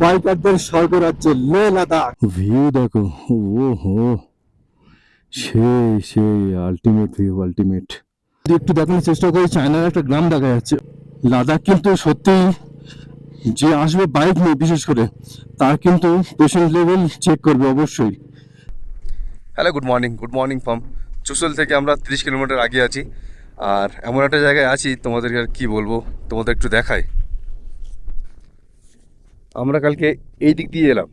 বাইকারদের স্বর্গরাজ্য Leh Ladakh. View দেখো ও হো সেই সেই আলটিমেট ভিউ আলটিমেট একটু দেখানোর চেষ্টা করি চায়নার একটা গ্রাম দেখা যাচ্ছে। লাদাখ কিন্তু সত্যি যে আসবে বাইক নিয়ে বিশেষ করে তার কিন্তু পেশেন্ট লেভেল চেক করবে অবশ্যই। Hello good morning good morning from Chushul থেকে আমরা তিরিশ কিলোমিটার আগে আছি। আর এমন একটা জায়গায় আছি তোমাদেরকে আর কী বলব? তোমাদের একটু দেখাই। আমরা কালকে এই দিক দিয়ে এলাম।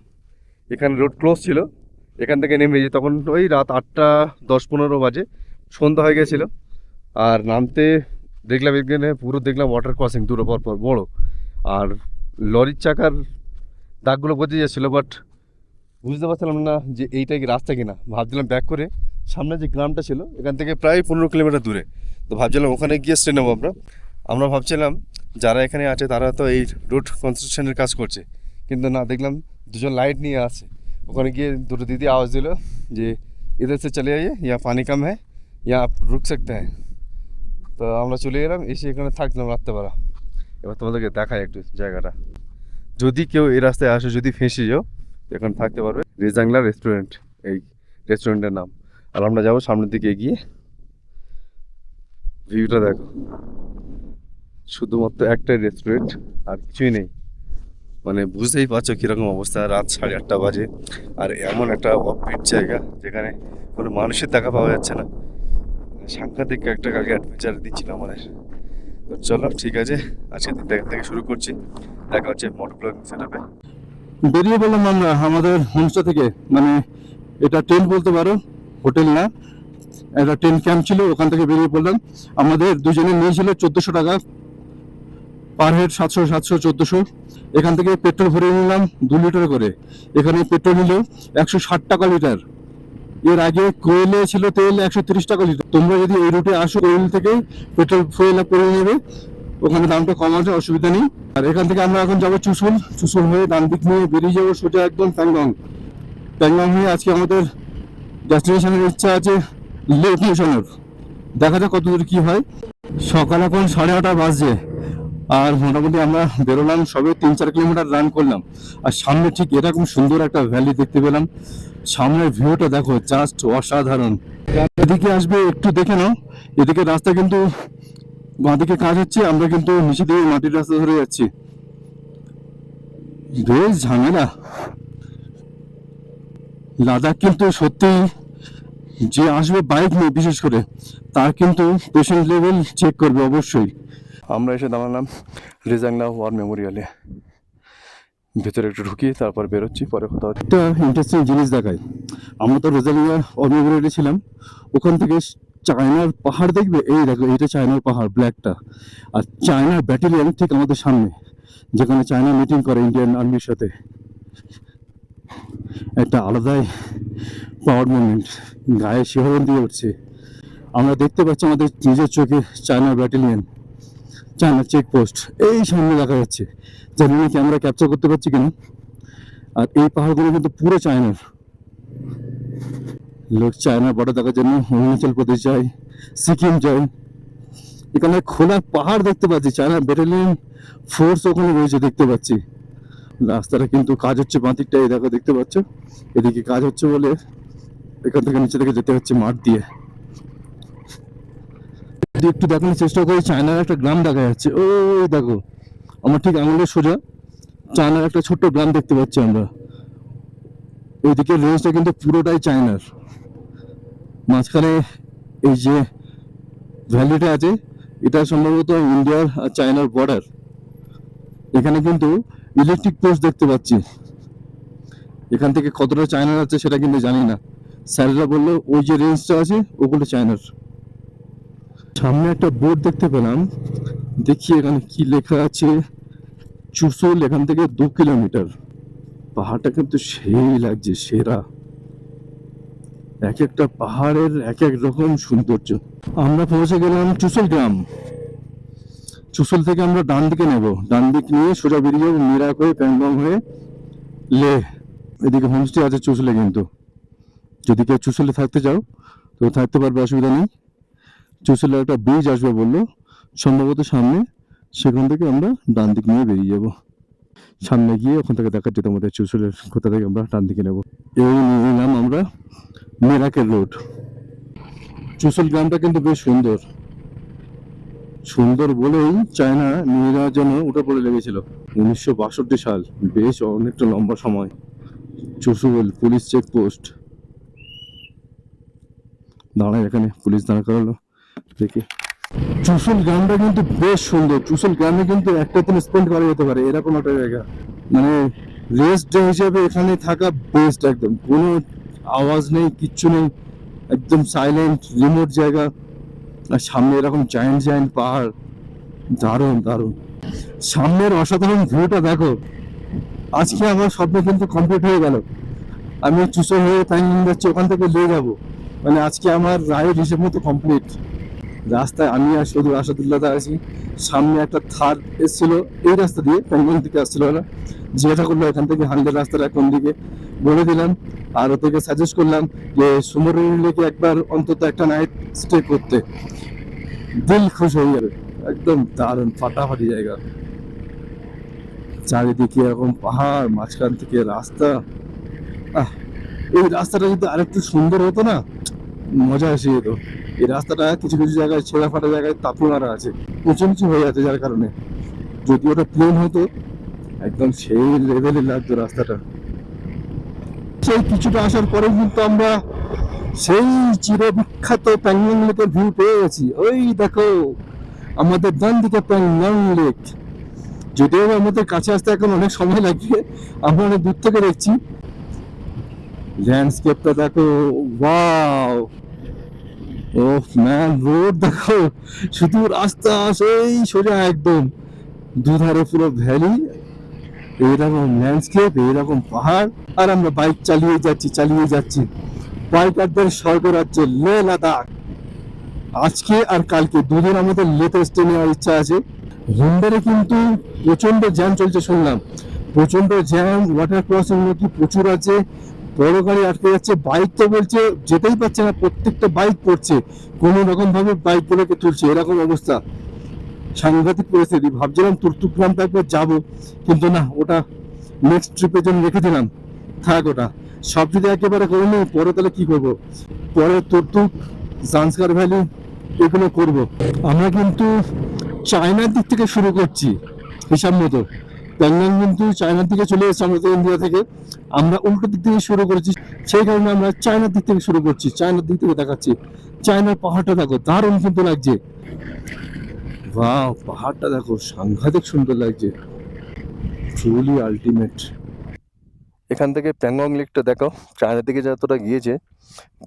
এখানে রোড ক্লোজ ছিল, এখান থেকে নেমে যে তখন ওই রাত আটটা দশ পনেরো বাজে সন্ধ্যা হয়ে গেছিল। আর নামতে দেখলাম এখানে পুরো দেখলাম ওয়াটার ক্রসিং দূরে পর পর বড়ো। আর লরির চাকার দাগগুলো বোঝা যাচ্ছিল বাট বুঝতে পারছিলাম না যে এইটাই কি রাস্তা কিনা। ভাবছিলাম ব্যাক করে সামনে যে গ্রামটা ছিল, এখান থেকে প্রায় পনেরো কিলোমিটার দূরে। তো ভাবছিলাম ওখানে গিয়ে স্টে নেব আমরা। আমরা ভাবছিলাম যারা এখানে আছে তারা তো এই রুট কনস্ট্রাকশনের কাজ করছে। কিন্তু না, দেখলাম দুজন লাইট নিয়ে আছে। ওখানে গিয়ে দুটো দিদি আওয়াজ দিল যে, এদের সে চলে যাইয়ে ইয়া পানি কম হ্যাঁ ইয়া আপ রুক সকতে হ্যাঁ তো আমরা চলে গেলাম এসে এখানে থাকলাম রাত্রেবেলা। এবার তোমাদেরকে দেখায় একটু জায়গাটা। যদি কেউ এই রাস্তায় আসে, যদি ফেঁসে যাও এখানে থাকতে পারবে রেজাংলা রেস্টুরেন্ট এই রেস্টুরেন্টের নাম। আর আমরা যাব সামনের দিকে এগিয়ে। ভিউটা দেখো। শুধুমাত্র একটাই রেস্টুরেন্ট আর কিছুই নেই। মানে বুঝতেই পারছ কীরকম অবস্থা, রাত সাড়ে আটটা বাজে, আর এমন একটা অফবিট জায়গা যেখানে কোনো মানুষের দেখা পাওয়া যাচ্ছে না। সাংঘাতিক একটা কালকে অ্যাডভেঞ্চার দিচ্ছিল আমাদের। তো চলো, ঠিক আছে আজকে এখান থেকে শুরু করছি। দেখা হচ্ছে মোটর ব্লগিং সেটআপে বেরিয়ে পড়লাম আমরা আমাদের হোমস্টে থেকে। মানে এটা টেন্ট বলতে পারো হোটেল না। একটা টেন্ট ক্যাম্প ছিল, ওখান থেকে বেরিয়ে পড়লাম। আমাদের দুজনে নিয়েছিল চোদ্দোশো টাকা পার হেড সাতশো সাতশো, চোদ্দোশো। এখান থেকে পেট্রোল ভরে নিলাম দু লিটার করে। এখানে পেট্রোল নিল একশো ষাট টাকা লিটার। এর আগে কোয়েলে ছিল তেল একশো তিরিশ টাকা লিটার। তোমরা যদি এই রুটে আসো কোয়েল থেকে, পেট্রোল ফুয়েল করে নেবে, ওখানে দামটা কম আছে, অসুবিধা নেই। আর এখান থেকে আমরা এখন যাব চুসুল। চুসুল হয়ে ডান দিক নিয়ে বেরিয়ে যাব সোজা একদম প্যাংগং প্যাংগং হয়ে আজকে আমাদের ডেস্টিনেশনের ইচ্ছা আছে লেক মিশনের। দেখা যাক কতদূর কি হয়। সকাল এখন সাড়ে নটা বাজছে। আর মোটামুটি আমরা বেরোলাম, সবে তিন চার কিলোমিটার রান করলাম। আর সামনে ঠিক এরকম সুন্দর একটা ভ্যালি দেখতে পেলাম। সামনের ভিউটা দেখো জাস্ট অসাধারণ। এদিকে আসবে, একটু দেখে নাও। এদিকে রাস্তা কিন্তু বাঁদিকে কাজ হচ্ছে, আমরা কিন্তু নিচে দিয়ে মাটির রাস্তা ধরে যাচ্ছি। বেশ ঝামেলা। লাদাখ কিন্তু সত্যি যে আসবে বাইক নিয়ে, বিশেষ করে, তার কিন্তু পেশেন্ট লেভেল চেক করবে অবশ্যই। আমরা এসে দাঁড়ালাম রেজাংলা ওয়ার মেমোরিয়ালে। ভেতরে একটু ঢুকি, তারপর বেরোচ্ছি, পরে কথা হচ্ছে। একটা ইন্টারেস্টিং জিনিস দেখাই। আমরা তো রেজালিয়া অর্মেবরেটে ছিলাম। ওখান থেকে চায়নার পাহাড় দেখবে? এই দেখো, এইটা চায়নার পাহাড়, ব্ল্যাকটা। আর চায়নার ব্যাটালিয়ান ঠিক আমাদের সামনে, যেখানে চায়না মিটিং করে ইন্ডিয়ান আর্মির সাথে। একটা আলাদাই পাওয়ার মুভমেন্ট গায়ে শিহরণ দিয়ে উঠছে। আমরা দেখতে পাচ্ছি আমাদের নিজের চোখে চায়নার ব্যাটালিয়ান। চায়নার চেকপোস্ট এই সামনে দেখা যাচ্ছে জানি না ক্যামেরা ক্যাপচার করতে পারছি কিনা? আর এই পাহাড়গুলো কিন্তু পুরো চায়নার লোক চায়নার বর্ডার দেখার জন্য অরুণাচল প্রদেশ যায়, সিকিম যায়। এখানে খোলা পাহাড় দেখতে পাচ্ছি চায়না ব্যাটালিয়ন ফোর্স ওখানে রয়েছে দেখতে পাচ্ছি। রাস্তাটা কিন্তু কাজ হচ্ছে বাঁদিকটা এই দেখো দেখতে পাচ্ছ? এদিকে কাজ হচ্ছে বলে এখান থেকে নিচে থেকে যেতে হচ্ছে মাঠ দিয়ে। একটু দেখানোর চেষ্টা করি, চায়নার একটা গ্রাম দেখা যাচ্ছে। ও দেখো, আমার ঠিক আঙুলের সোজা, চায়নার একটা ছোট্ট গ্রাম দেখতে পাচ্ছি আমরা। ওইদিকে রেঞ্জটা কিন্তু পুরোটাই চায়নার। মাঝখানে এই যে ভ্যালিটা আছে, এটা সম্ভবত ইন্ডিয়ার আর চায়নার বর্ডার এখানে কিন্তু ইলেকট্রিক পোস্ট দেখতে পাচ্ছি। এখান থেকে কতটা চায়নার আছে সেটা কিন্তু জানি না। স্যারেরা বলল, ওই যে রেঞ্জটা আছে, ওগুলো চায়নার। সামনে একটা বোর্ড দেখতে পেলাম। দেখি এখানে কি লেখা আছে। চুসুল এখান থেকে দু কিলোমিটার। পাহাড়টা কিন্তু সেই লাগছে, সেরা। এক একটা পাহাড়ের এক এক রকম সৌন্দর্য। আমরা পৌঁছে গেলাম চুসুল গ্রাম। চুসুল থেকে আমরা ডান দিকে নেব। ডান দিক নিয়ে সোজা বেরিয়ে মিরাক হয়ে প্যাংগং হয়ে লে, এদিকে হোমস্টে আছে চুসুলে কিন্তু। যদি কেউ চুসুলে থাকতে চাও, তো থাকতে পারবে, অসুবিধা নেই। চুসুলে একটা ব্রিজ আসবে বলল, সম্ভবত সামনে। সেখান থেকে আমরা ডান দিক নিয়ে বেরিয়ে যাব। সামনে গিয়ে ওখান থেকে দেখাচ্ছি তোমাদের চুসুলের কোথা থেকে আমরা ডান দিকে নেব। এবং নিয়ে নিলাম আমরা মেরাকের রোড। চুসুল গ্রামটা কিন্তু বেশ সুন্দর। সুন্দর বলেই চায়না নিয়ে যাওয়ার জন্য উঠে পড়ে লেগেছিল। উনিশশো বাষট্টি সাল, বেশ অনেকটা লম্বা সময়। চুসুল পুলিশ চেকপোস্ট দাঁড়ায় এখানে, পুলিশ দাঁড়া করালো। দেখি। চুসুল গ্রামটা কিন্তু বেশ সুন্দর। চুসুল গ্রামে কিন্তু একটা দিন স্পেন্ড করা যেতে পারে, এরকম একটা জায়গা। মানে রেস্ট হিসেবে এখানে থাকা বেস্ট একদম। কোনো আওয়াজ নেই, কিচ্ছু নেই, একদম সাইলেন্ট রিমোট জায়গা। আর সামনে এরকম জায়েন্ট জায়েন্ট পাহাড়। দারুণ দারুণ। সামনের অসাধারণ ভিউটা দেখো। আজকে আমার স্বপ্ন কিন্তু কমপ্লিট হয়ে গেল। আমি চুসো হয়ে প্যাঙ্গিং যাচ্ছি ওখান থেকে নিয়ে যাব মানে আজকে আমার রায়ের হিসেব মতো কমপ্লিট রাস্তায় আমি আর শুধু আসাদুল্লাহ দা আছি। সামনে একটা থার এসেছিল, এই রাস্তা দিয়ে প্যাঙ্গিং থেকে আসছিল ওরা যেটা করল এখান থেকে হান্ড্রেড রাস্তাটা কোন দিকে বলে দিলাম আর ওদেরকে সাজেস্ট করলাম যে সুমরের লেকে একবার অন্তত একটা নাইট স্টে করতে। দিল খুশ হয়ে যাবে একদম দারুণ ফাটাফাটি জায়গা। চারিদিকে এরকম পাহাড়, মাঝখান থেকে রাস্তা। আহ, এই রাস্তাটা যদি আরেকটু সুন্দর হতো না মজা এসে যেত। এই রাস্তাটা কিছু কিছু জায়গায়, ছেঁড়া ফাটা জায়গায় তাপু মারা আছে। উঁচু নিচু হয়ে যাচ্ছে যার কারণে। যদি ওটা প্লেন হতো, একদম সেই লেভেলে লাগতো রাস্তাটা। সেই কিছুটা আসার পরে কিন্তু আমরা সেই চিরবিখ্যাত প্যাংলং লেকের ভিউ পেয়ে গেছি। ওই দেখো, আমাদের ডান দিকে প্যাংলং লেক যদিও আমাদের কাছে আসতে এখন অনেক সময় লাগবে, আমরা অনেক দূর থেকে দেখছি। ল্যান্ডস্কেপটা দেখো ওয়াও ও ম্যান রোড দেখো, শুধু রাস্তা সেই সোজা একদম। দুধারে পুরো ভ্যালি এইরকম ল্যান্ডস্কেপ এইরকম পাহাড়, আর আমরা বাইক চালিয়ে যাচ্ছি চালিয়ে যাচ্ছি। বাইকারদের স্বর্গ রাজ্যে লে লাদাখ। আজকে আর কালকে দুদিন আমাদের লেতে স্টে নেওয়ার ইচ্ছা আছে। হুন্ডারে কিন্তু প্রচণ্ড জ্যাম চলছে, শুনলাম। প্রচণ্ড জ্যাম ওয়াটার ক্রসিং নাকি প্রচুর আছে। বড় গাড়ি আটকে যাচ্ছে বাইক তো বলছে যেতেই পারছে না, প্রত্যেকটা বাইক পড়ছে, কোনো রকম ভাবে বাইক গুলোকে তুলছে, এরকম অবস্থা। সাংঘাতিক পরিস্থিতি, ভাবছিলাম তুর্তুক গ্রামটা একবার যাব, কিন্তু না, ওটা নেক্সট ট্রিপের জন্য রেখে দিলাম। থাক ওটা, সব যদি একেবারে করে পরে তাহলে কি করব? পরে তুর্তুক জান্সকার ভ্যালি এগুলো করব। আমরা কিন্তু চায়নার দিক থেকে শুরু করছি, হিসাব মতো। প্যাংলং কিন্তু চায়নার দিকে চলে এসেছে আমাদের ইন্ডিয়া থেকে। আমরা উল্টো দিক থেকে শুরু করেছি, সেই কারণে আমরা চায়নার দিক থেকে শুরু করছি, চায়নার দিক থেকে দেখাচ্ছি। চায়নার পাহাড়টা দেখো, দারুণ কিন্তু লাগছে। বাহ পাহাড়টা দেখো, সাংঘাতিক সুন্দর লাগছে। ট্রুলি আলটিমেট এখান থেকে প্যাংগং লেকটা দেখো চায়না থেকে যতটা গিয়েছে,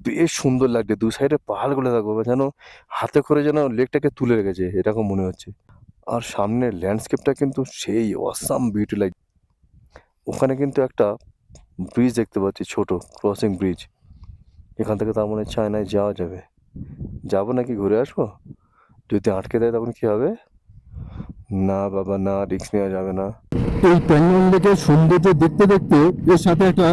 বেশ সুন্দর লাগছে। দু সাইডে পাহাড়গুলো দেখো, যেন হাতে করে যেন লেকটাকে তুলে রেখেছে, এরকম মনে হচ্ছে। আর সামনের ল্যান্ডস্কেপটা কিন্তু সেই অসাম বিউটি লাইক ওখানে কিন্তু একটা ব্রিজ দেখতে পাচ্ছি, ছোট ক্রসিং ব্রিজ এখান থেকে তার মানে চায়নায় যাওয়া যাবে। যাব নাকি ঘুরে আসব? যদি আটকে দেয় তখন কি হবে? না বাবা, না রিস্ক নেওয়া যাবে না। এই প্যাংলং লেকের সৌন্দর্য দেখতে দেখতে এর সাথে একটা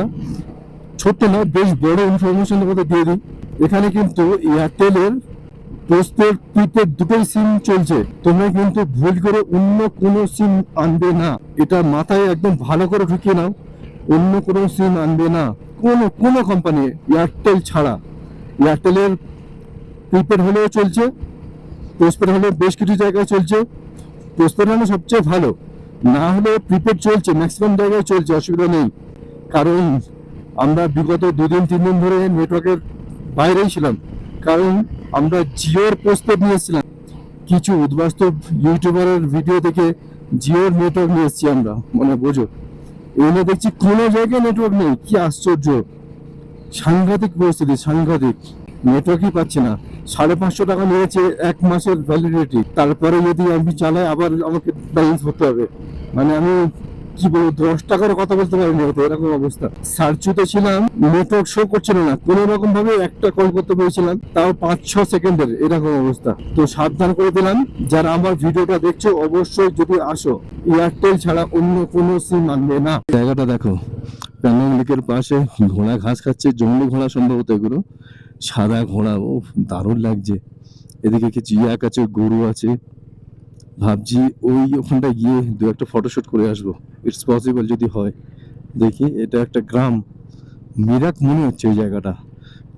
ছোট্ট না, বেশ বড় ইনফরমেশন তোমাদের দিয়ে দিই। এখানে কিন্তু এয়ারটেলের পোস্টপেড প্রিপেড দুটোই সিম চলছে। তোমরা কিন্তু ভুল করে অন্য কোনো সিম আনবে না। এটা মাথায় একদম ভালো করে ঢুকিয়ে নাও। অন্য কোনো সিম আনবে না। কোনো কোনো কোম্পানি এয়ারটেল ছাড়া। এয়ারটেলের প্রিপেড হলেও চলছে। পোস্টপেড হলেও বেশ কিছু জায়গায় চলছে। পোস্টপেড হলে সবচেয়ে ভালো। না হলে প্রিপেড চলছে ম্যাক্সিমাম জায়গায় চলছে, অসুবিধা নেই। কারণ আমরা বিগত দুদিন তিন দিন ধরে নেটওয়ার্কের বাইরেই ছিলাম। কারণ আমরা জিওর পোস্টপেড নিয়েছিলাম। কিছু উদ্বাস্তব ইউটিউবারের ভিডিও থেকে জিওর নেটওয়ার্ক নিয়ে এসেছি আমরা মানে বোঝো। এনে দেখছি কোনো জায়গায় নেটওয়ার্ক নেই, কি আশ্চর্য। সাংঘাতিক পরিস্থিতি, সাংঘাতিক। নেটওয়ার্কই পাচ্ছি না। সাড়ে পাঁচশো টাকা নিয়েছে এক মাসের ভ্যালিডিটি তারপরে যদি আমি চালাই, আবার আমাকে ব্যালেন্স করতে হবে। মানে আমি কি বলব দশ টাকার কথা বলতে পারিনি হয়তো, এরকম অবস্থা। সার্চুতে ছিলাম নেটওয়ার্ক শো করছিল না কোনো রকম ভাবে একটা কল করতে পেরেছিলাম, তাও পাঁচ, ছ সেকেন্ডের, এরকম অবস্থা। তো সাবধান করে দিলাম, যারা আমার ভিডিওটা দেখছ, অবশ্যই যদি আসো এয়ারটেল ছাড়া অন্য কোনো সিম আনবে না। জায়গাটা দেখো প্যাংলং লেকের পাশে ঘোড়া ঘাস খাচ্ছে, জঙ্গলি ঘোড়া সম্ভবত এগুলো। সাদা ঘোড়া ও দারুণ লাগছে। এদিকে কিছু ইয়াক আছে, গরু আছে। ভাবছি ওই ওখানটায় গিয়ে দু একটা ফটোশ্যুট করে আসব। ইটস পসিবল যদি হয়। দেখি, এটা একটা গ্রাম। মিরাক মনে হচ্ছে ওই জায়গাটা।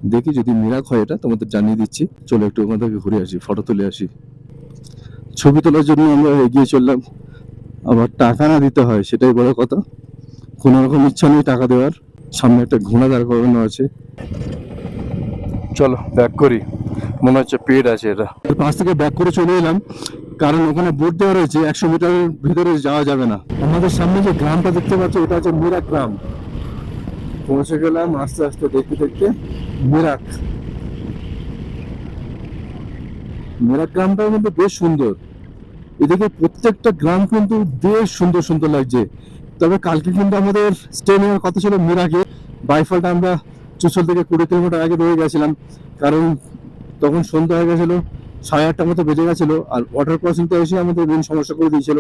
দেখি যদি মিরাক হয় এটা, তোমাদের জানিয়ে দিচ্ছি। চলো একটু ওখান থেকে ঘুরে আসি ফটো তুলে আসি। ছবি তোলার জন্য আমরা এগিয়ে চললাম। আবার টাকা না দিতে হয়, সেটাই বড় কথা। কোনো রকম ইচ্ছা নেই টাকা দেওয়ার। সামনে একটা ঘোড়া দাঁড় করানো আছে। চলো ব্যাক করি। মনে হচ্ছে পেড আছে এটা। পাশ থেকে ব্যাক করে চলে এলাম। কারণ ওখানে বোর্ড দেওয়া রয়েছে, একশো মিটারের ভিতরে যাওয়া যাবে না। আমাদের সামনে যে গ্রামটা দেখতে পাচ্ছ এটা হচ্ছে মিরাক গ্রাম। পৌঁছে গেলাম আস্তে আস্তে, দেখতে দেখতে মিরাক। মিরাক গ্রামটাও কিন্তু বেশ সুন্দর। এদিকে প্রত্যেকটা গ্রাম কিন্তু বেশ সুন্দর সুন্দর লাগছে। তবে কালকে কিন্তু আমাদের স্টে নেওয়ার কথা ছিল মিরাকে। বাইফলটা আমরা চুচল থেকে কুড়ি কিলোমিটার আগে রয়ে গেছিলাম। কারণ তখন সন্ধ্যা হয়ে গেছিল। সাড়ে আটটার মতো বেজে গেছিল আর ওয়াটার ক্রসিংটা এসে আমাদের মেন সমস্যা করে দিয়েছিল।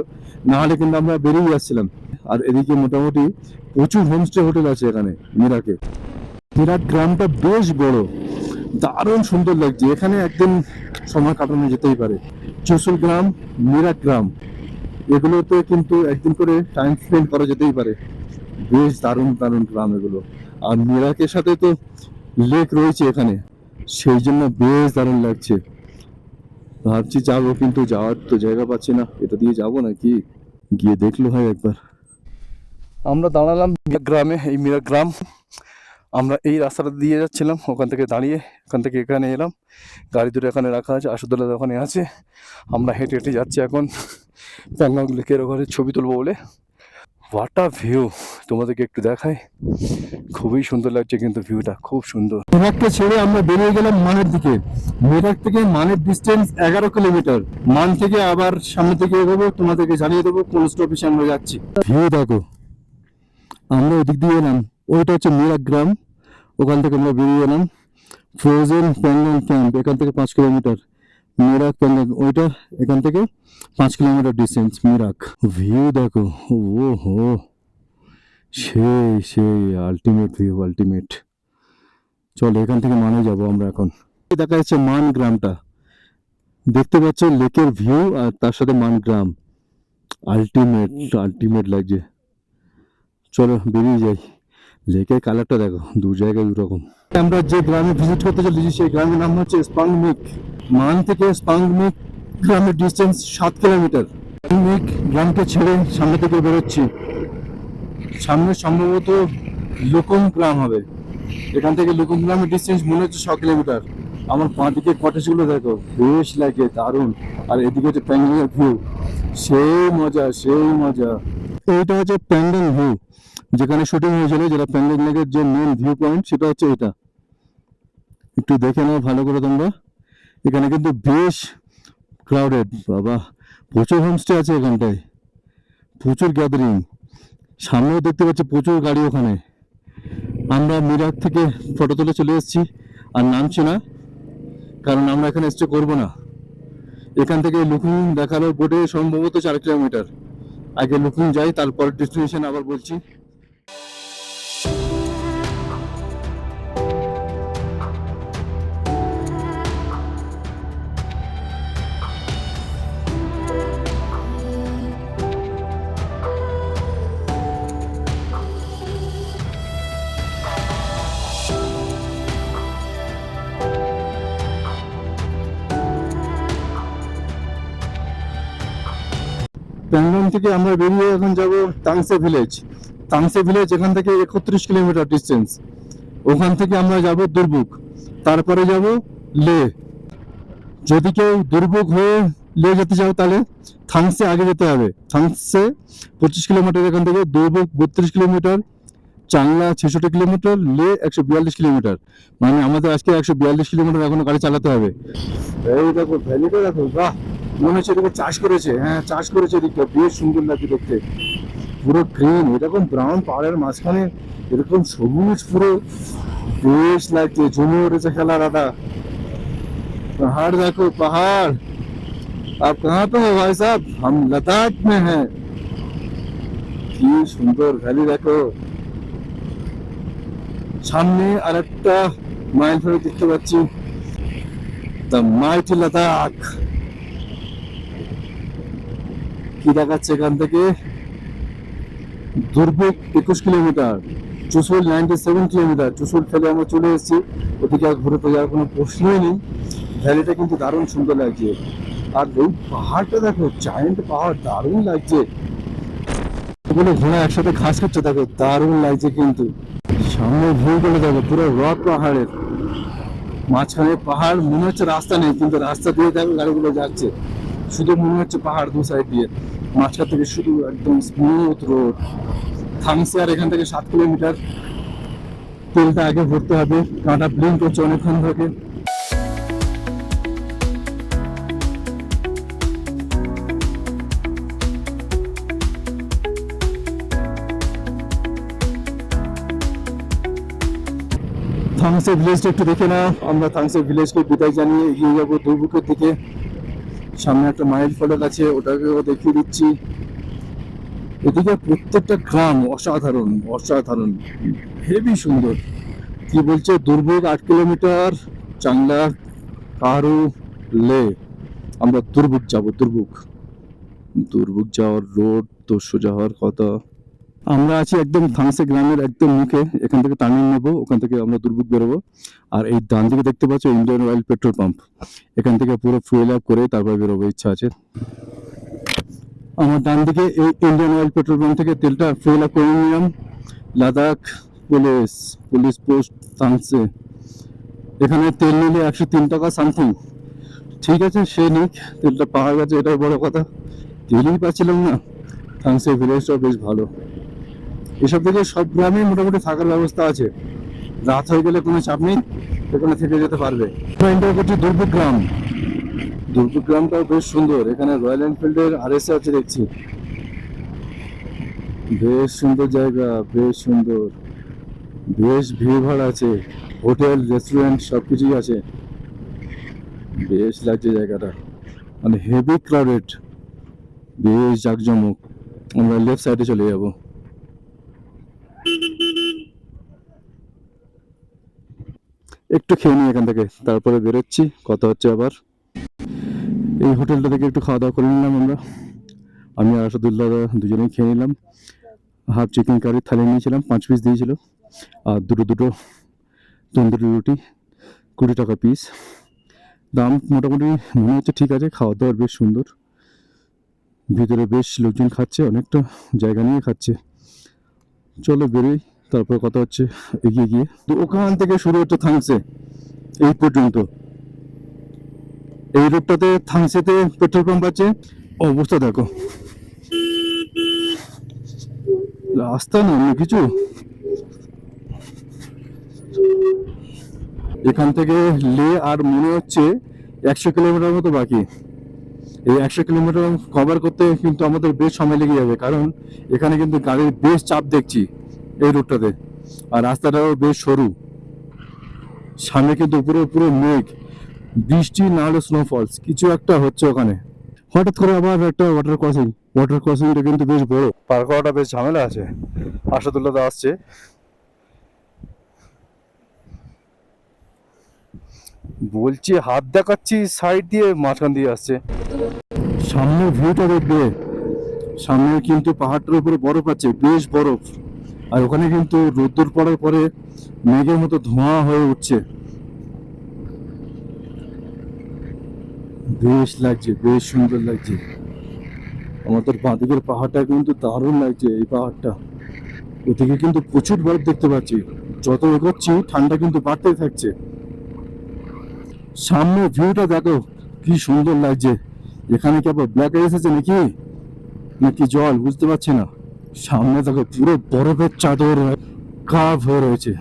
না হলে কিন্তু আমরা বেরিয়ে যাচ্ছিলাম। আর এদিকে মোটামুটি প্রচুর হোমস্টে হোটেল আছে এখানে, মিরাকে। মিরাট গ্রামটা বেশ বড়। দারুণ সুন্দর লাগছে। এখানে একদিন সময় কাটানো যেতেই পারে। চুসুল গ্রাম মিরাট গ্রাম। এগুলোতে কিন্তু একদিন করে টাইম স্পেন্ড করা যেতেই পারে। বেশ দারুণ দারুণ গ্রাম এগুলো। আর মিরাকের সাথে তো লেক রয়েছে এখানে। সেই জন্য বেশ দারুণ লাগছে। ভাবছি যাব, কিন্তু যাওয়ার তো জায়গা পাচ্ছি না। এটা দিয়ে যাব নাকি? গিয়ে দেখল হয় একবার। আমরা দাঁড়ালাম গ্রামে, এই মিরা গ্রাম। আমরা এই রাস্তাটা দিয়ে যাচ্ছিলাম, ওখান থেকে দাঁড়িয়ে, ওখান থেকে এখানে এলাম। গাড়ি দুটো এখানে রাখা আছে আশুদুল্লাহ ওখানে আছে। আমরা হেঁটে হেঁটে যাচ্ছি এখন। প্যাঙ্গাং লেকের ওখানে ছবি তুলবো বলে। হোয়াট আ ভিউ তোমাদেরকে একটু দেখাই। খুবই সুন্দর লাগছে কিন্তু ভিউটা খুব সুন্দর। মেরাককে ছেড়ে আমরা বেরিয়ে গেলাম মানের দিকে। মেরাক থেকে মানের ডিস্টেন্স এগারো কিলোমিটার মান থেকে আবার সামনে থেকে এগোবো তোমাদেরকে জানিয়ে দেবো কোন স্টপেজে আমরা যাচ্ছি। ভিউ দেখো। আমরা ওদিক দিয়ে এলাম। ওইটা হচ্ছে মিরাক গ্রাম। ওখান থেকে আমরা বেরিয়ে এলাম। ফ্রোজেন প্যাঙ্গাং ক্যাম্প এখান থেকে পাঁচ কিলোমিটার মিরাক ওইটা এখান থেকে পাঁচ কিলোমিটার ডিস্টেন্স মিরাক ভিউ দেখো ও হো সেই সেই আলটিমেট ভিউ আলটিমেট চলো, এখান থেকে মানে যাব আমরা এখন। দেখা যাচ্ছে মান গ্রামটা দেখতে পাচ্ছ লেকের ভিউ আর তার সাথে মান গ্রাম আলটিমেট আলটিমেট লাগছে। চলো, বেরিয়ে যাই। লেকের কালারটা দেখো, দু জায়গায় দু রকম আমরা যে গ্রামে ভিজিট করতে চলেছি, সেই গ্রামের নাম হচ্ছে স্পাংমিক মান থেকে স্পাংমিক গ্রামের ডিস্টেন্স সাত কিলোমিটার স্পাংমিক গ্রামকে ছেড়ে সামনে থেকে বেরোচ্ছি। সামনে সম্ভবত লুকুম গ্রাম হবে। এখান থেকে লুকুম গ্রামের ডিস্টেন্স মনে হচ্ছে ছ কিলোমিটার আমার পাঁ দিকে কটেজগুলো দেখো, বেশ লাগে, দারুণ। আর এদিকে হচ্ছে প্যাঙ্গাং ভিউ সেই মজা সেই মজা। এইটা হচ্ছে প্যাঙ্গাং ভিউ যেখানে শুটিং হয়েছিল, যেটা প্যাঙ্গাং লেকের যে মেন ভিউ পয়েন্ট সেটা হচ্ছে এটা। একটু দেখে নাও ভালো করে তোমরা। এখানে কিন্তু বেশ ক্রাউডেড বাবা। প্রচুর হোমস্টে আছে এখানটায়। প্রচুর গ্যাদারিং সামনেও দেখতে পাচ্ছি প্রচুর গাড়ি ওখানে। আমরা মিরাক থেকে ফটো তুলে চলে এসেছি। আর নামছি না, কারণ আমরা এখানে স্টে করব না। এখান থেকে লুকুং দেখাল বোটে সম্ভবত চার কিলোমিটার আগে লুকুং যাই, তারপর ডেস্টিনেশন আবার বলছি। থেকে আমরা বেরিয়ে এখন যাব তাংসে ভিলেজ তাংসে ভিলেজ এখান থেকে একত্রিশ কিলোমিটার ডিস্টেন্স ওখান থেকে আমরা যাব দুর্বুক তারপরে যাব লে। যদি কেউ দুর্বুক হয়ে লে যেতে চাও তাহলে থাংসে আগে যেতে হবে। থাংসে পঁচিশ কিলোমিটার এখান থেকে দুর্বুক বত্রিশ কিলোমিটার, চাংলা ছেষট্টি কিলোমিটার, লে একশো বিয়াল্লিশ কিলোমিটার। মানে আমাদের আজকে একশো বিয়াল্লিশ কিলোমিটার এখনও গাড়ি চালাতে হবে। দেখো, ভ্যালিটা দেখো, বাহ! মনে হচ্ছে এটাকে চাষ করেছে হ্যাঁ চাষ করেছে এদিকটা বেশ সুন্দর লাগছে দেখতে পুরো গ্রিন এরকম ব্রাউন পাহাড়ের মাঝখানে এরকম সবুজ পুরো বেশ লাগছে জমে উঠেছে খেলা দাদা पहाड़ देखो पहाड़ आप कहाँ पे हो भाई साहब हम लद्दाख में हैं কি সুন্দর ভ্যালি দেখো সামনে আরেকটা মাইল ফেরত দেখতে পাচ্ছি দ্য মাইটি লাদাখ কি দেখাচ্ছে এখান থেকে? দুর্ভোগ একুশ kilometre, Chushul ninety seven kilometre. Chushul ফেলে আমরা চলে এসেছি। ওদিকে আর ঘুরে তো যাওয়ার কোনো প্রশ্নই নেই। ভ্যালিটা কিন্তু দারুণ সুন্দর লাগছে। আর ওই পাহাড়টা দেখো জায়েন্ট পাহাড়, দারুণ লাগছে। ওগুলো ঘোড়া একসাথে ঘাস খাচ্ছে, দেখো, দারুণ লাগছে কিন্তু। সামনে ভিউ করে দেখো, পুরো রক পাহাড়ের। মাঝখানে পাহাড়, মনে হচ্ছে রাস্তা নেই, কিন্তু রাস্তা দিয়ে দেখো গাড়িগুলো যাচ্ছে। শুধু মনে হচ্ছে পাহাড় দু সাইড দিয়ে। মাঝখান থেকে শুধু একদম স্মুথ রোড থামসে আর এখান থেকে সাত কিলোমিটার। তেলটা আগে ভরতে হবে কাঁটা ব্লিং করছে অনেকক্ষণ থেকে থাংসে ভিলেজটা একটু দেখে নাও। আমরা থাংসে ভিলেজকে বিদায় জানিয়ে এগিয়ে যাব দুর্বুকের দিকে। সামনে একটা মাইল ফলক আছে, ওটাকেও দেখিয়ে দিচ্ছি। এদিকে প্রত্যেকটা গ্রাম অসাধারণ অসাধারণ হেভি সুন্দর। কি বলছে? দুর্ভোগ আট কিলোমিটার, চাংলা কারু লে। আমরা দুর্ভোগ যাব, দুর্ভোগ। দুর্ভোগ যাওয়ার রোড তো সোজা হওয়ার কথা। আমরা আছি একদম থাংসে গ্রামের একদম মুখে। এখান থেকে টার্নিং নেব, ওখান থেকে আমরা দুর্ভোগ বেরোবো। আর এই ডান দিকে দেখতে পাচ্ছ ইন্ডিয়ান অয়েল পেট্রোল পাম্প। এখান থেকে পুরো ফুয়েল আপ করে তারপর বেরোবো, ইচ্ছা আছে। আমার ডান দিকে এই ইন্ডিয়ান অয়েল পেট্রোল পাম্প থেকে তেলটা ফুয়েল আপ করে নিলাম। Ladakh police police post Tangtse এখানে তেল নিলে একশো তিন টাকা সামথিং ঠিক আছে, সে নিক, তেলটা পাওয়া গেছে এটাই বড় কথা। তেলই পাচ্ছিলাম না। থাংসে ভিলেজটাও বেশ ভালো। এসব থেকে সব গ্রামে মোটামুটি থাকার ব্যবস্থা আছে। রাত হয়ে গেলে কোনো চাপ নেই ওখানে থেকে যেতে পারবে। এন্টার করছি গ্রাম। দুর্ভোগ গ্রামটাও বেশ সুন্দর। এখানে রয়্যাল এনফিল্ডের আর এস আছে দেখছি। বেশ সুন্দর জায়গা বেশ সুন্দর। বেশ ভিড় ভাড় আছে। হোটেল রেস্টুরেন্ট সব কিছুই আছে। বেশ লাগছে জায়গাটা। মানে হেভি ক্রাউডেড বেশ জাঁকজমক। আমরা লেফট সাইডে চলে যাব। একটু খেয়ে নিই এখান থেকে। তারপরে বেরোচ্ছি, কথা হচ্ছে আবার। এই হোটেলটা থেকে একটু খাওয়া দাওয়া করে নিলাম আমরা। আমি আর আসাদুল্লাহ দুজনেই খেয়ে নিলাম। হাফ চিকেন কারি থালি নিয়েছিলাম, পাঁচ পিস দিয়েছিল। আর দুটো দুটো তন্দুরি রুটি, কুড়ি টাকা পিস দাম মোটামুটি মনে হচ্ছে ঠিক আছে, খাওয়া দাওয়ার বেশ সুন্দর। ভিতরে বেশ লোকজন খাচ্ছে, অনেকটা জায়গা নিয়ে খাচ্ছে। চলো বেরোই। তারপর কথা হচ্ছে এগিয়ে গিয়ে। তো ওখান থেকে শুরু হচ্ছে থাংসে, এই পর্যন্ত। এই রোডটাতে থাংসেতে পেট্রোল পাম্প আছে? অবস্থা দেখো। রাস্তা না, অন্য কিছু? এখান থেকে লে আর মনে হচ্ছে একশো কিলোমিটার মতো বাকি। এই একশো কিলোমিটার কভার করতে কিন্তু আমাদের বেশ সময় লেগে যাবে, কারণ এখানে কিন্তু গাড়ির বেশ চাপ দেখছি। এই রুটটাতে আর রাস্তাটাও বেশ সরু। সামনে কিন্তু পুরো পুরো মেঘ। বৃষ্টি না হলে স্নোফলস কিছু একটা হচ্ছে ওখানে। হঠাৎ করে আবার একটা ওয়াটার ক্রসিং ওয়াটার ক্রসিংটা কিন্তু বেশ বড়। পার করাটা বেশ ঝামেলা আছে। আসাদুল্লাহ দা আসছে। বলছি, হাত দেখাচ্ছি সাইড দিয়ে মাঝখান দিয়ে আসছে। সামনে ভিউটা দেখবে। সামনে কিন্তু পাহাড়টার উপরে বরফ আছে। বেশ বরফ। আর ওখানে কিন্তু রোদ্দুর পড়ার পরে মেঘের মতো ধোঁয়া হয়ে উঠছে। বেশ লাগছে, বেশ সুন্দর লাগছে। আমাদের বাঁদিকের পাহাড়টা কিন্তু দারুণ লাগছে এই পাহাড়টা। ওদিকে কিন্তু প্রচুর বরফ দেখতে পাচ্ছি। যত এগোচ্ছি, ঠান্ডা কিন্তু বাড়তেই থাকছে। সামনে ভিউটা দেখো, কি সুন্দর লাগছে। এখানে কি আবার ব্ল্যাক এসেছে নাকি? নাকি জল? বুঝতে পারছি না। সামনে দেখো পুরো বরফের চাদর কাভ হয়ে রয়েছে।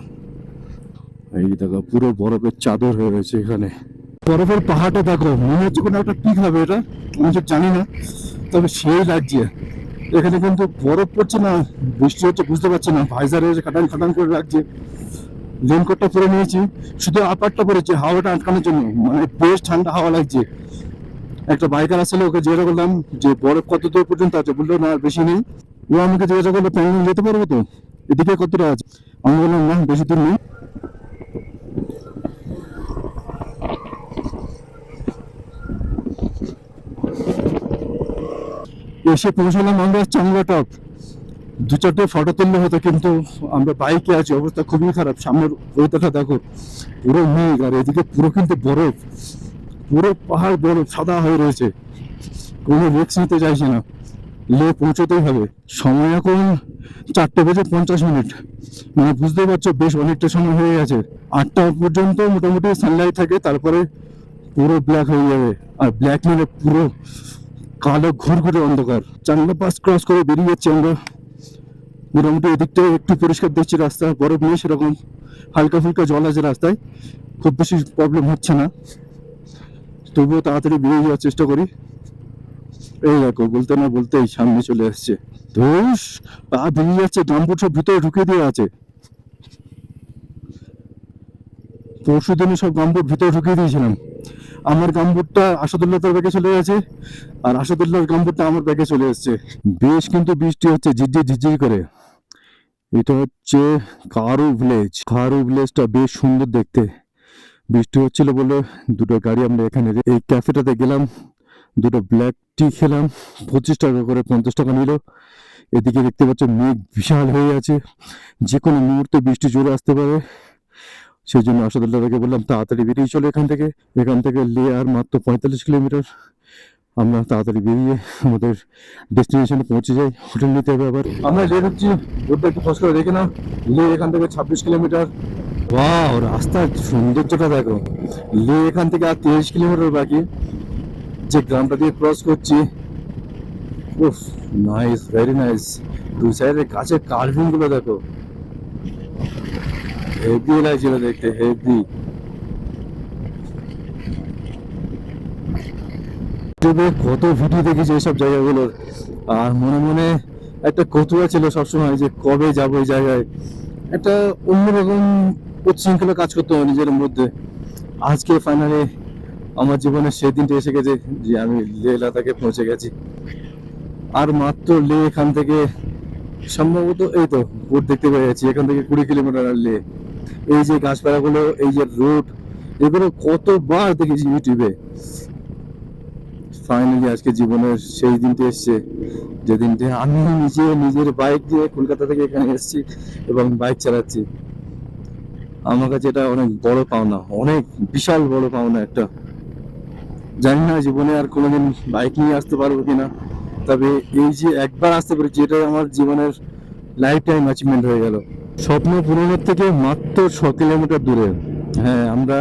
এই দেখো, পুরো বরফের চাদর হয়ে রয়েছে এখানে। বরফের পাহাড়টা দেখো, মনে হচ্ছে কোনো একটা পিক হবে এটা, আমি ঠিক জানি না, তবে সেই লাগছে। এখানে কিন্তু বরফ পড়ছে না, বৃষ্টি হচ্ছে বুঝতে পারছে না, ভাইজার এসে খাটান খাটান করে রাখছে। রেনকোটটা পরে নিয়েছি, শুধু আপারটা পরেছি, হাওয়াটা আটকানোর জন্য মানে বেশ ঠান্ডা হাওয়া লাগছে। একটা বাইকার আসলে ওকে জিজ্ঞাসা করলাম যে, বরফ কত দূর পর্যন্ত আছে? বলল, না বেশি নেই। ও আমাকে জিজ্ঞাসা করল প্যান্ডেল যেতে পারব তো? এদিকে কতটা আছে? আমি বললাম না বেশি দূর নেই। এসে পৌঁছালাম আমরা চাংলা টপ দু চারটে ফটো তুললে হতো, কিন্তু আমরা বাইকে আছি, অবস্থা খুবই খারাপ। সামনের ওয়েদারটা দেখো, পুরো মেঘ, আর এদিকে পুরো কিন্তু বরফ। পুরো পাহাড় বরফ, সাদা হয়ে রয়েছে। কোনো রিক্স নিতে চাইছে না। লে পৌঁছতেই হবে। সময় এখন চারটে বেজে পঞ্চাশ মিনিট। মানে বুঝতেই পারছ, বেশ অনেকটা সময় হয়ে গেছে। আটটা পর্যন্ত মোটামুটি সানলাইট থাকে, তারপরে পুরো ব্ল্যাক হয়ে যাবে। আর ব্ল্যাক মানে পুরো কালো ঘুরঘুরে অন্ধকার। চাংলা পাস ক্রস করে বেরিয়ে যাচ্ছি আমরা। মোটামুটি এদিকটা একটু পরিষ্কার দেখছি রাস্তা। বরফ নেই সেরকম। হালকা ফুলকা জল আছে রাস্তায়। খুব বেশি প্রবলেম হচ্ছে না। তবুও তাড়াতাড়ি বেরিয়ে যাওয়ার চেষ্টা করি। এই দেখো, বলতে না বলতেই সামনে চলে আসছে। ধুস, পা বেরিয়ে যাচ্ছে গাম্বুট সব ভিতরে ঢুকিয়ে দিয়ে আছে। পরশু দিনে সব গাম্বুট ভিতরে ঢুকিয়ে দিয়েছিলাম। আমার গাম্বুটটা আসাদুল্লাহ তার ব্যাগে চলে গেছে, আর আসাদুল্লাহর গাম্বুটটা আমার ব্যাগে চলে এসছে। বেশ কিন্তু বৃষ্টি হচ্ছে, ঝিরঝির ঝিরঝির করে। এটা হচ্ছে কারু ভিলেজ। কারু ভিলেজটা বেশ সুন্দর দেখতে। বৃষ্টি হচ্ছিল বলে দুটো গাড়ি আমরা এখানে এই ক্যাফেটাতে গেলাম। দুটো ব্ল্যাক টি খেলাম, পঁচিশ টাকা করে পঞ্চাশ টাকা নিল। এদিকে দেখতে পাচ্ছ মেঘ বিশাল হয়ে আছে। যে কোনো মুহূর্তে বৃষ্টি জোরে আসতে পারে। সেই জন্য আসাদুল্লাহকে বললাম, তাড়াতাড়ি বেরিয়ে চলো এখান থেকে। এখান থেকে লে আর মাত্র পঁয়তাল্লিশ কিলোমিটার। আমরা তাড়াতাড়ি বেরিয়ে আমাদের ডেস্টিনেশনে পৌঁছে যাই। হোটেল নিতে হবে আবার। আমরা লে হচ্ছি। রোডটা একটু ফস করে দেখে নাও। লে এখান থেকে ছাব্বিশ কিলোমিটার। ওয়াও, রাস্তার সৌন্দর্যটা দেখো। লে এখান থেকে আর তিরিশ কিলোমিটার বাকি। যে গ্রামটা দিয়ে ক্রস করছি, উফ নাইস ভেরি নাইস দু সাইডে গাছের কার্ভিংগুলো দেখো। হেভি লাগছিল দেখতে হেভি ইউটিউবে কত ভিডিও দেখেছি এইসব জায়গাগুলোর। আর মনে মনে একটা কৌতূহল ছিল সবসময় যে কবে যাব এই জায়গায়। একটা অন্যরকম উচ্ছৃঙ্খলা কাজ করতে নিজের মধ্যে। আজকে ফাইনালি আমার জীবনে সেই দিনটা এসে গেছে যে আমি লে লাদাখে পৌঁছে গেছি। আর মাত্র লে এখান থেকে সম্ভবত এই তো বোট দেখতে পেয়ে যাচ্ছি এখান থেকে কুড়ি কিলোমিটার লে এই যে গাছপালাগুলো, এই যে রোড, এগুলো কতবার দেখেছি ইউটিউবে। ফাইনালি আজকে জীবনের সেই দিনটি এসছে, যে দিনটি আমি নিজে নিজের বাইক দিয়ে কলকাতা থেকে এখানে এসেছি এবং বাইক চালাচ্ছি। আমার কাছে এটা অনেক বড় পাওনা, অনেক বিশাল বড় পাওনা একটা। জানি না জীবনে আর কোনোদিন বাইক নিয়ে আসতে পারব কিনা। তবে এই যে একবার আসতে পেরেছি এটাই আমার জীবনের লাইফ টাইম অ্যাচিভমেন্ট হয়ে গেল। স্বপ্ন পূরণের থেকে মাত্র ছ কিলোমিটার দূরে। হ্যাঁ আমরা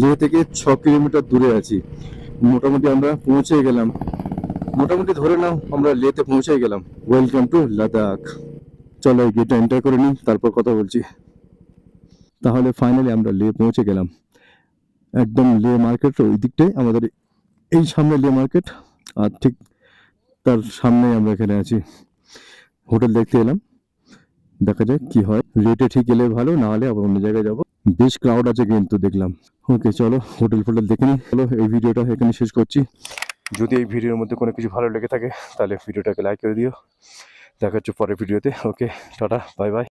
লে থেকে ছ কিলোমিটার দূরে আছি। মোটামুটি আমরা পৌঁছে গেলাম। মোটামুটি ধরে নাও আমরা লেতে পৌঁছে গেলাম। ওয়েলকাম টু লাদাখ চলো এই গেটটা এন্টার করে নিই তারপর কথা বলছি। তাহলে ফাইনালি আমরা লে পৌঁছে গেলাম। একদম লে মার্কেট ওই দিকটাই আমাদের এই সামনে লে মার্কেট আর ঠিক তার সামনে আমরা এখানে আছি। হোটেল দেখতে এলাম। দেখা যাক কি হয়। রেটে ঠিক এলে ভালো, না হলে আবার অন্য জায়গায় যাব। বেশ ক্রাউড আছে কিন্তু দেখলাম। ওকে চলো হোটেল ফোটেল দেখে নিই। চলো, এই ভিডিওটা এখানে শেষ করছি। যদি এই ভিডিওর মধ্যে কোনো কিছু ভালো লেগে থাকে, তাহলে ভিডিওটাকে লাইক করে দিও। দেখা হচ্ছে পরের ভিডিওতে। ওকে টাটা বাই বাই